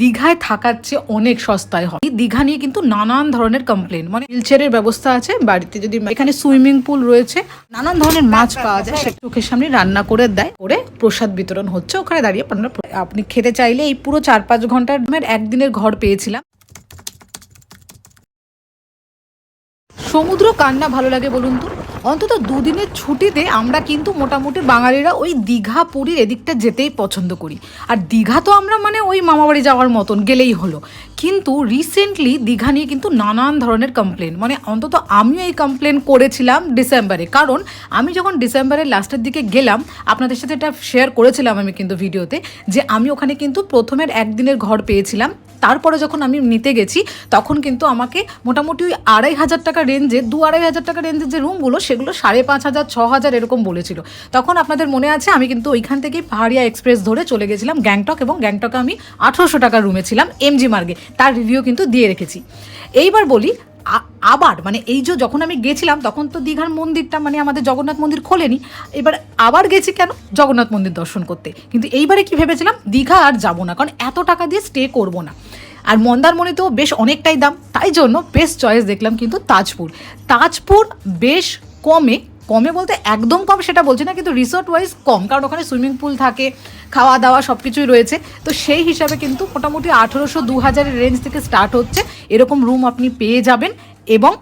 দীঘায় থাকার চেয়ে অনেক সস্তায় হয়। দীঘা নিয়ে কিন্তু নানান ধরনের কমপ্লেন মানে হুইলচেয়ারের ব্যবস্থা আছে, বাড়িতে যদি এখানে সুইমিং পুল রয়েছে, নানান ধরনের মাছ পাওয়া যায় সে চোখের সামনে রান্না করে দেয়, করে প্রসাদ বিতরণ হচ্ছে, ওখানে দাঁড়িয়ে আপনারা আপনি খেতে চাইলে এই পুরো চার পাঁচ ঘণ্টার একদিনের ঘর পেয়েছিলাম। সমুদ্র কান্না ভালো লাগে বলুন তো? অন্তত দুদিনের ছুটিতে আমরা কিন্তু মোটামুটি বাঙালিরা ওই দীঘা, পুরীর এদিকটা যেতেই পছন্দ করি। আর দীঘা তো আমরা মানে ওই মামাবাড়ি যাওয়ার মতন, গেলেই হলো। কিন্তু রিসেন্টলি দীঘা নিয়ে কিন্তু নানান ধরনের কমপ্লেন মানে অন্তত আমিও এই কমপ্লেন করেছিলাম ডিসেম্বরে কারণ আমি যখন ডিসেম্বরের লাস্টের দিকে গেলাম, আপনাদের সাথে এটা শেয়ার করেছিলাম আমি কিন্তু ভিডিওতে যে আমি ওখানে কিন্তু প্রথমের একদিনের ঘর পেয়েছিলাম। তারপরে যখন আমি নিতে গেছি, তখন কিন্তু আমাকে মোটামুটি ওই আড়াই হাজার টাকা রেঞ্জে দু আড়াই হাজার টাকা রেঞ্জের যে রুমগুলো সেগুলো সাড়ে পাঁচ হাজার, ছ হাজার এরকম বলেছিল। তখন আপনাদের মনে আছে, আমি কিন্তু ওইখান থেকেই পাহাড়িয়া এক্সপ্রেস ধরে চলে গেছিলাম গ্যাংটক এবং গ্যাংটকে আমি আঠেরোশো টাকার রুমে ছিলাম এমজি মার্গে তার রিভিউ কিন্তু দিয়ে রেখেছি। এইবার বলি আবার মানে এই যে যখন আমি গেছিলাম, তখন তো দীঘার মন্দিরটা মানে আমাদের জগন্নাথ মন্দির খোলেনি। এবার আবার গেছি কেন? জগন্নাথ মন্দির দর্শন করতে। কিন্তু এইবারে কি ভেবেছিলাম? দীঘা আর যাব না, কারণ এত টাকা দিয়ে স্টে করব না। আর মন্দারমণিতেও বেশ অনেকটাই দাম, তাই জন্য বেস্ট চয়েস দেখলাম কিন্তু তাজপুর। তাজপুর বেশ কমে কমে বলতে একদম কম সেটা বলছি না, কিন্তু রিসোর্ট ওয়াইজ কম, কারণ ওখানে সুইমিং পুল থাকে খাওয়া দাওয়া সব কিছুই রয়েছে। তো সেই হিসাবে কিন্তু মোটামুটি আঠেরোশো দু হাজারের রেঞ্জ থেকে স্টার্ট হচ্ছে, এরকম রুম আপনি পেয়ে যাবেন এবং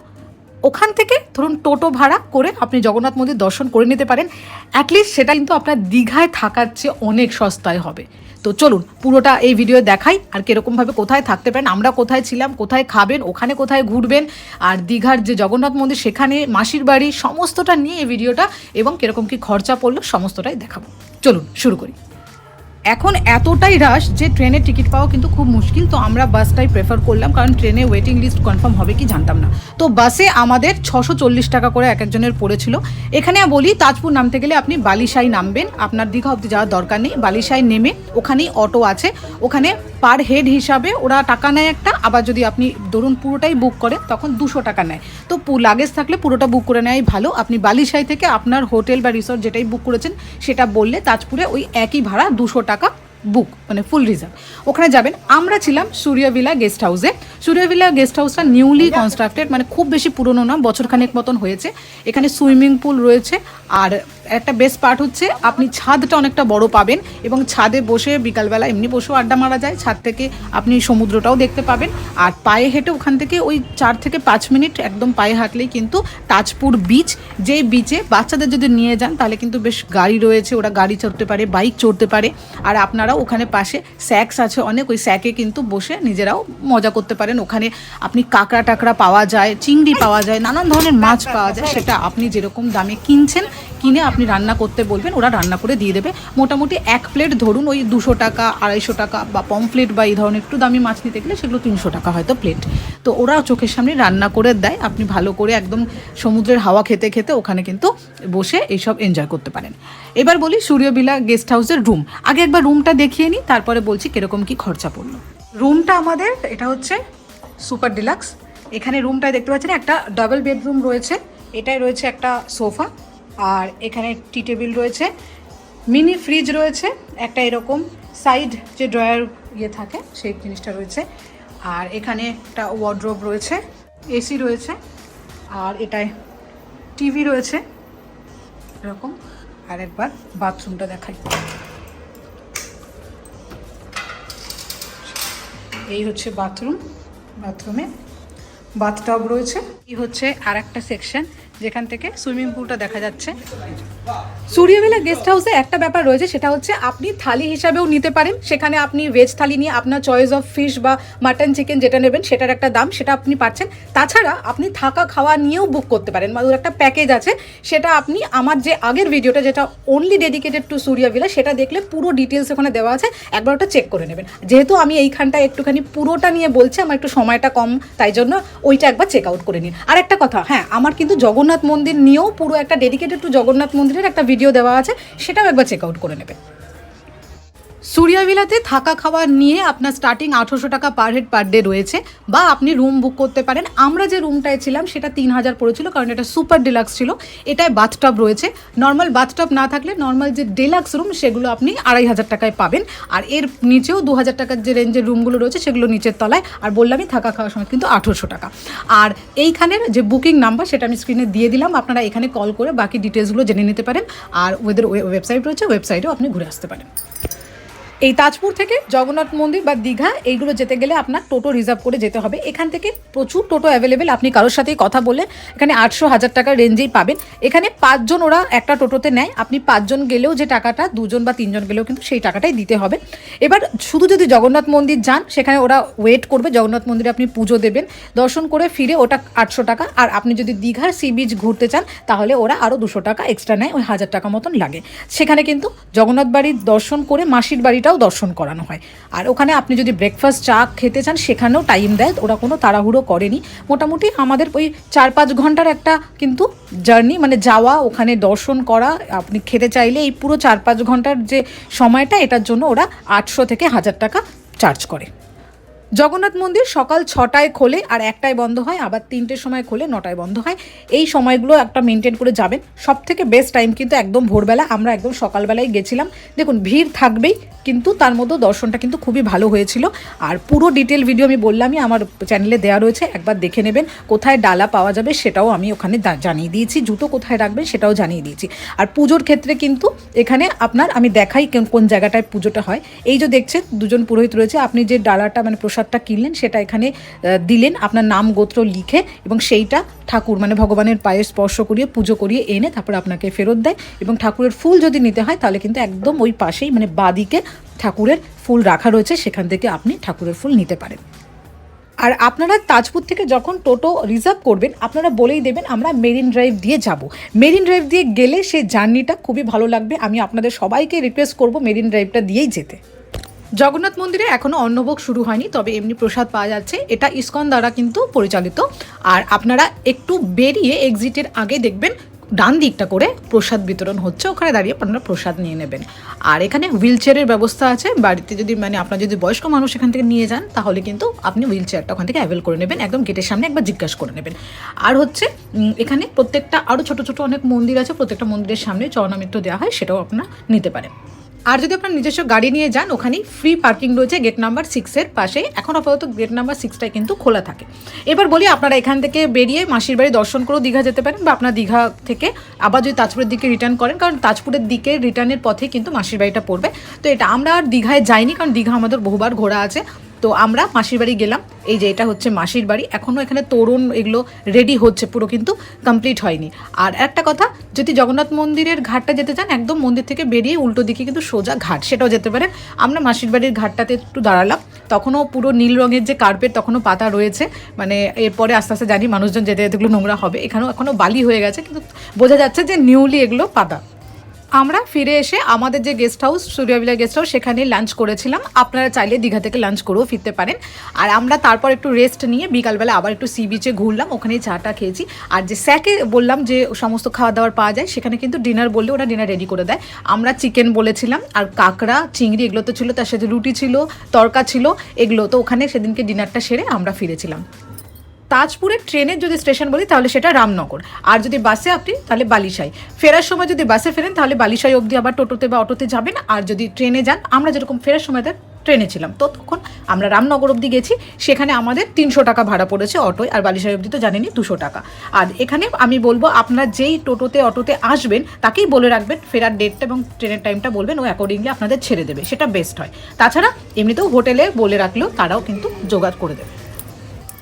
ওখান থেকে ধরুন টোটো ভাড়া করে আপনি জগন্নাথ মন্দির দর্শন করে নিতে পারেন। অ্যাটলিস্ট সেটা কিন্তু আপনার দীঘায় থাকার চেয়ে অনেক সস্তায় হবে। তো চলুন, পুরোটা এই ভিডিও দেখাই, আর কীরকমভাবে কোথায় থাকতে পারেন, আমরা কোথায় ছিলাম, কোথায় খাবেন, ওখানে কোথায় ঘুরবেন, আর দীঘার যে জগন্নাথ মন্দির, সেখানে মাসির বাড়ি, সমস্তটা নিয়ে এই ভিডিওটা এবং কীরকম কী খরচা পড়ল, সমস্তটাই দেখাবো। চলুন, শুরু করি। এখন এতটাই রাশ যে ট্রেনের টিকিট পাওয়া কিন্তু খুব মুশকিল, তো আমরা বাসটাই প্রেফার করলাম, কারণ ট্রেনে ওয়েটিং লিস্ট কনফার্ম হবে কি জানতাম না। তো বাসে আমাদের ছশো চল্লিশ টাকা করে এক একজনের পড়েছিল। এখানে বলি, তাজপুর নামতে গেলে আপনি বালিশাই নামবেন, আপনার দীঘা অব্দি যাওয়ার দরকার নেই, বালিশাই নেমে ওখানেই অটো আছে। ওখানে পার হেড হিসাবে ওরা টাকা নেয় একটা, আবার যদি আপনি ধরুন পুরোটাই বুক করেন তখন দুশো টাকা নেয়। তো লাগেজ থাকলে পুরোটা বুক করে নেওয়াই ভালো। আপনি বালিশাই থেকে আপনার হোটেল বা রিসর্ট যেটাই বুক করেছেন, সেটা বললে তাজপুরে ওই একই ভাড়া দুশো টাকা বুক মানে ফুল রিজার্ভ ওখানে যাবেন, আমরা ছিলাম সূর্যভিলা গেস্ট হাউসে সূর্যভিলা গেস্ট হাউসটা নিউলি কনস্ট্রাক্টেড মানে খুব বেশি পুরনো না, বছরখানেক মতন হয়েছে। এখানে সুইমিং পুল রয়েছে, আর একটা বেস্ট পার্ট হচ্ছে, আপনি ছাদটা অনেকটা বড় পাবেন এবং ছাদে বসে বিকালবেলা এমনি বসেও আড্ডা মারা যায়, ছাদ থেকে আপনি সমুদ্রটাও দেখতে পাবেন। আর পায়ে হেঁটে ওখান থেকে ওই চার থেকে পাঁচ মিনিট একদম পায়ে হাঁটলেই কিন্তু তাজপুর বিচ যেই বিচে বাচ্চাদের যদি নিয়ে যান, তাহলে কিন্তু বেশ গাড়ি রয়েছে, ওরা গাড়ি চড়তে পারে বাইক চড়তে পারে। আর আপনারাও ওখানে পাশে স্যাক্স আছে অনেক, ওই স্যাকে কিন্তু বসে নিজেরাও মজা করতে পারেন। ওখানে আপনি কাঁকড়া টাকড়া পাওয়া যায়, চিংড়ি পাওয়া যায়, নানান ধরনের মাছ পাওয়া যায়, সেটা আপনি যেরকম দামে কিনছেন কিনে আপনি রান্না করতে বলবেন, ওরা রান্না করে দিয়ে দেবে। মোটামুটি এক প্লেট ধরুন ওই দুশো টাকা, আড়াইশো টাকা বা পমপ্লেট বা এই ধরনের একটু দামি মাছ নিতে গেলে সেগুলো তিনশো টাকা হয়তো প্লেট তো ওরা চোখের সামনে রান্না করে দেয়, আপনি ভালো করে একদম সমুদ্রের হাওয়া খেতে খেতে ওখানে কিন্তু বসে এইসব এনজয় করতে পারেন। এবার বলি সূর্যবিলা গেস্ট হাউসের রুম আগে একবার রুমটা দেখিয়ে নিই, তারপরে বলছি কীরকম কি খরচা পড়ল। রুমটা আমাদের, এটা হচ্ছে সুপার ডিলাক্স এখানে রুমটায় দেখতে পাচ্ছেন একটা ডাবল বেডরুম রয়েছে এটাই রয়েছে একটা সোফা আর এখানে টি টেবিল রয়েছে, মিনি ফ্রিজ রয়েছে, একটা এরকম সাইড যে ড্রয়ার ইয়ে থাকে সেই জিনিসটা রয়েছে। আর এখানে একটা ওয়ার্ড্রোব রয়েছে, এসি রয়েছে, আর এটায় টিভি রয়েছে, এরকম। আর একবার বাথরুমটা দেখাই। এই হচ্ছে বাথরুম, বাথরুমে বাথটব রয়েছে। এই হচ্ছে আর একটা সেকশন যেখান থেকে সুইমিং পুলটা দেখা যাচ্ছে। সূর্যবেলা গেস্ট হাউসে একটা ব্যাপার রয়েছে, সেটা হচ্ছে আপনি থালি হিসাবেও নিতে পারেন। সেখানে আপনি ভেজ থালি নিয়ে আপনার চয়েস অফ ফিশ বা মাটন চিকেন যেটা নেবেন, সেটার একটা দাম সেটা আপনি পাচ্ছেন। তাছাড়া আপনি থাকা খাওয়া নিয়েও বুক করতে পারেন। মানে একটা প্যাকেজ আছে, সেটা আপনি আমার যে আগের ভিডিওটা যেটা অনলি ডেডিকেটেড টু সূর্যভিলা সেটা দেখলে পুরো ডিটেলস ওখানে দেওয়া আছে। একবার ওটা চেক করে নেবেন। যেহেতু আমি এইখানটায় একটুখানি পুরোটা নিয়ে বলছি, আমার একটু সময়টা কম, তাই জন্য ওইটা একবার চেক আউট করে নিন। আর একটা কথা হ্যাঁ আমার কিন্তু জগন্নাথ মন্দির নিয়েও পুরো একটা ডেডিকেটেড টু জগন্নাথ মন্দিরের একটা ভিডিও দেওয়া আছে, সেটাও একবার চেক আউট করে নেবে। সুরিয়াভিলাতে থাকা খাওয়া নিয়ে আপনার স্টার্টিং আঠেরোশো টাকা পার হেড পার ডে রয়েছে বা আপনি রুম বুক করতে পারেন। আমরা যে রুমটায় ছিলাম, সেটা তিন হাজার পড়েছিল, কারণ এটা সুপার ডিলাক্স ছিল। এটায় বাথটব রয়েছে। নর্মাল বাথটব না থাকলে নর্মাল যে ডিলাক্স রুম সেগুলো আপনি আড়াই হাজার টাকায় পাবেন। আর এর নিচেও দু হাজার টাকার যে রেঞ্জের রুমগুলো রয়েছে, সেগুলো নিচের তলায়। আর বললামই, থাকা খাওয়ার সময় কিন্তু আঠেরোশো টাকা। আর এইখানের যে বুকিং নাম্বার সেটা আমি স্ক্রিনে দিয়ে দিলাম। আপনারা এখানে কল করে বাকি ডিটেলসগুলো জেনে নিতে পারেন। আর ওদের ওয়েবসাইট রয়েছে ওয়েবসাইটেও আপনি ঘুরে আসতে পারেন। এই তাজপুর থেকে জগন্নাথ মন্দির বা দীঘা, এইগুলো যেতে গেলে আপনার টোটো রিজার্ভ করে যেতে হবে। এখান থেকে প্রচুর টোটো অ্যাভেলেবেল আপনি কারোর সাথেই কথা বলে এখানে আটশো হাজার টাকার রেঞ্জেই পাবেন। এখানে পাঁচজন ওরা একটা টোটোতে নেয়। আপনি পাঁচজন গেলেও যে টাকাটা, দুজন বা তিনজন গেলেও কিন্তু সেই টাকাটাই দিতে হবে। এবার শুধু যদি জগন্নাথ মন্দির যান, সেখানে ওরা ওয়েট করবে। জগন্নাথ মন্দিরে আপনি পুজো দেবেন। দর্শন করে ফিরে ওটা আটশো টাকা। আর আপনি যদি দীঘার সি বিচ ঘুরতে চান, তাহলে ওরা আরও দুশো টাকা এক্সট্রা নেয়। ওই হাজার টাকা মতন লাগে। সেখানে কিন্তু জগন্নাথ বাড়ির দর্শন করে মাসির বাড়িটাও দর্শন করানো হয়। আর ওখানে আপনি যদি ব্রেকফাস্ট চা খেতে চান, সেখানেও টাইম দেয়। ওরা কোনো তাড়াহুড়ো করেনি। মোটামুটি আমাদের ওই চার পাঁচ ঘণ্টার একটা কিন্তু জার্নি মানে যাওয়া, ওখানে দর্শন করা, আপনি খেতে চাইলে এই পুরো চার পাঁচ ঘণ্টার যে সময়টা, এটার জন্য ওরা আটশো থেকে হাজার টাকা চার্জ করে। জগন্নাথ মন্দির সকাল ছটায় খোলে আর একটায় বন্ধ হয়, আবার তিনটের সময় খোলে, নটায় বন্ধ হয়। এই সময়গুলো একটা মেনটেন করে যাবেন। সব থেকে বেস্ট টাইম কিন্তু একদম ভোরবেলা, আমরা একদম সকালবেলায় গেছিলাম। দেখুন, ভিড় থাকবেই, কিন্তু তার মধ্যে দর্শনটা কিন্তু খুবই ভালো হয়েছিল। আর পুরো ডিটেল ভিডিও আমি বললামই, আমার চ্যানেলে দেওয়া রয়েছে, একবার দেখে নেবেন কোথায় ডালা পাওয়া যাবে সেটাও আমি ওখানে জানিয়ে দিয়েছি, জুতো কোথায় রাখবেন সেটাও জানিয়ে দিয়েছি। আর পুজোর ক্ষেত্রে কিন্তু এখানে আপনার, আমি দেখাই কোন- জায়গাটায় পুজোটা হয়। এই যে দেখছেন, দুজন পুরোহিত রয়েছে, আপনি যে ডালাটা মানে প্রসাদটা কিনলেন, সেটা এখানে দিলেন। আপনার নাম গোত্র লিখে এবং সেইটা ঠাকুর মানে ভগবানের পায়ে স্পর্শ করিয়ে, পুজো করিয়ে এনে তারপর আপনাকে ফেরত দেয় এবং ঠাকুরের ফুল যদি নিতে হয়, তাহলে কিন্তু একদম ওই পাশেই মানে বাদিকে ঠাকুরের ফুল রাখা রয়েছে, সেখান থেকে আপনি ঠাকুরের ফুল নিতে পারেন। আর আপনারা তাজপুর থেকে যখন টোটো রিজার্ভ করবেন, আপনারা বলেই দেবেন, আমরা মেরিন ড্রাইভ দিয়ে যাব। মেরিন ড্রাইভ দিয়ে গেলে সেই জার্নিটা খুবই ভালো লাগবে। আমি আপনাদের সবাইকে রিকোয়েস্ট করব মেরিন ড্রাইভটা দিয়েই যেতে। জগন্নাথ মন্দিরে এখনও অন্নভোগ শুরু হয়নি, তবে এমনি প্রসাদ পাওয়া যাচ্ছে। এটা ইসকন দ্বারা কিন্তু পরিচালিত। আর আপনারা একটু বেরিয়ে এক্সিটের আগে দেখবেন, ডান দিকটা করে প্রসাদ বিতরণ হচ্ছে, ওখানে দাঁড়িয়ে আপনারা প্রসাদ নিয়ে নেবেন। আর এখানে হুইল চেয়ারের ব্যবস্থা আছে, বাড়িতে যদি মানে আপনার যদি বয়স্ক মানুষ এখান থেকে নিয়ে যান, তাহলে কিন্তু আপনি হুইল চেয়ারটা ওখান থেকে অ্যাভেল করে নেবেন, একদম গেটের সামনে একবার জিজ্ঞাসা করে নেবেন। আর হচ্ছে এখানে প্রত্যেকটা আরও ছোট ছোট অনেক মন্দির আছে, প্রত্যেকটা মন্দিরের সামনে চরণামিত্র দেওয়া হয়, সেটাও আপনারা নিতে পারেন। আর যদি আপনার নিজস্ব গাড়ি নিয়ে যান, ওখানেই ফ্রি পার্কিং রয়েছে গেট নাম্বার সিক্সের পাশে। এখন আপাতত গেট নাম্বার সিক্সটাই কিন্তু খোলা থাকে। এবার বলি, আপনারা এখান থেকে বেরিয়ে মাসির বাড়ি দর্শন করেও দীঘা যেতে পারেন বা আপনার দীঘা থেকে আবার যদি তাজপুরের দিকে রিটার্ন করেন, কারণ তাজপুরের দিকে রিটার্নের পথে কিন্তু মাসির বাড়িটা পড়বে। তো এটা আমরা আর দীঘায় যাইনি, কারণ দীঘা আমাদের বহুবার ঘোরা আছে। তো আমরা মাসির বাড়ি গেলাম। এই যে এটা হচ্ছে মাসির বাড়ি। এখনও এখানে তোরণ এগুলো রেডি হচ্ছে, পুরো কিন্তু কমপ্লিট হয়নি। আর একটা কথা, যদি জগন্নাথ মন্দিরের ঘাটটা যেতে চান, একদম মন্দির থেকে বেরিয়ে উল্টো দিকে কিন্তু সোজা ঘাট, সেটাও যেতে পারেন। আমরা মাসির বাড়ির ঘাটটাতে একটু দাঁড়ালাম। তখনও পুরো নীল রঙের যে কার্পেট তখনও পাতা রয়েছে। মানে এরপরে আস্তে আস্তে জানি মানুষজন যেতে যেতে এগুলো নোংরা হবে। এখানেও এখনও বালি হয়ে গেছে, কিন্তু বোঝা যাচ্ছে যে নিউলি এগুলো পাতা। আমরা ফিরে এসে আমাদের যে guest house Suryabila guest house সেখানে লাঞ্চ করেছিলাম। আপনারা চাইলে দীঘা থেকে লাঞ্চ করেও ফিরতে পারেন। আর আমরা তারপর একটু রেস্ট নিয়ে বিকালবেলা আবার একটু সি বিচে ঘুরলাম, ওখানেই চাটা খেয়েছি। আর যে স্যাকে বললাম যে সমস্ত খাওয়া দাওয়ার পাওয়া যায়, সেখানে কিন্তু ডিনার বললে ওরা ডিনার রেডি করে দেয়। আমরা চিকেন বলেছিলাম, আর কাঁকড়া, চিংড়ি এগুলো তো ছিল, তার সাথে রুটি ছিল, তরকা ছিল, এগুলো তো ওখানে সেদিনকে ডিনারটা সেরে আমরা ফিরেছিলাম। তাজপুরের ট্রেনের যদি স্টেশন বলি, তাহলে সেটা রামনগর। আর যদি বাসে আপনি, তাহলে বালিশাই। ফেরার সময় যদি বাসে ফেরেন, তাহলে বালিশাই অবধি আবার টোটোতে বা অটোতে যাবেন। আর যদি ট্রেনে যান, আমরা যেরকম ফেরার সময় ট্রেনে ছিলাম তো তখন আমরা রামনগর অবধি গেছি। সেখানে আমাদের তিনশো টাকা ভাড়া পড়েছে অটোয়, আর বালিশাই অবধি তো জানেনই, দুশো টাকা। আর এখানে আমি বলব, আপনারা যেই টোটোতে, অটোতে আসবেন, তাকেই বলে রাখবেন, ফেরার ডেটটা এবং ট্রেনের টাইমটা বলবেন, ও অ্যাকর্ডিংলি আপনাদের ছেড়ে দেবে, সেটা বেস্ট হয়। তাছাড়া এমনিতেও হোটেলে বলে রাখলেও তারাও কিন্তু জোগাড় করে দেবে।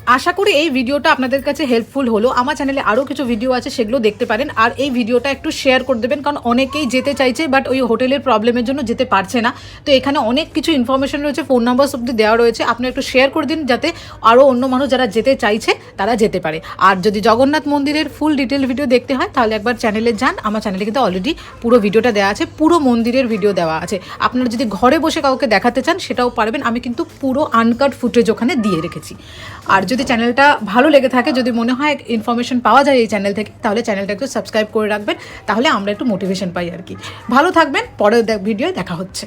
আশা করি এই ভিডিওটা আপনাদের কাছে হেল্পফুল হলো। আমার চ্যানেলে আরও কিছু ভিডিও আছে, সেগুলো দেখতে পারেন। আর এই ভিডিওটা একটু শেয়ার করে দেবেন, কারণ অনেকেই যেতে চাইছে বাট ওই হোটেলের প্রবলেমের জন্য যেতে পারছে না। তো এখানে অনেক কিছু ইনফরমেশন রয়েছে ফোন নাম্বার অব্দি দেওয়া রয়েছে। আপনি একটু শেয়ার করে দিন, যাতে আরও অন্য মানুষ যারা যেতে চাইছে, তারা যেতে পারে। আর যদি জগন্নাথ মন্দিরের ফুল ডিটেল ভিডিও দেখতে হয়, তাহলে একবার চ্যানেলে যান। আমার চ্যানেলে কিন্তু অলরেডি পুরো ভিডিওটা দেওয়া আছে, পুরো মন্দিরের ভিডিও দেওয়া আছে। আপনারা যদি ঘরে বসে কাউকে দেখাতে চান, সেটাও পারবেন। আমি কিন্তু পুরো আনকাট ফুটেজ ওখানে দিয়ে রেখেছি। আর যদি চ্যানেলটা ভালো লেগে থাকে, যদি মনে হয় ইনফরমেশন পাওয়া যায় এই চ্যানেল থেকে, তাহলে চ্যানেলটা একটু সাবস্ক্রাইব করে রাখবেন, তাহলে আমরা একটু মোটিভেশন পাই আর কি। ভালো থাকবেন, পরের ভিডিও দেখা হচ্ছে।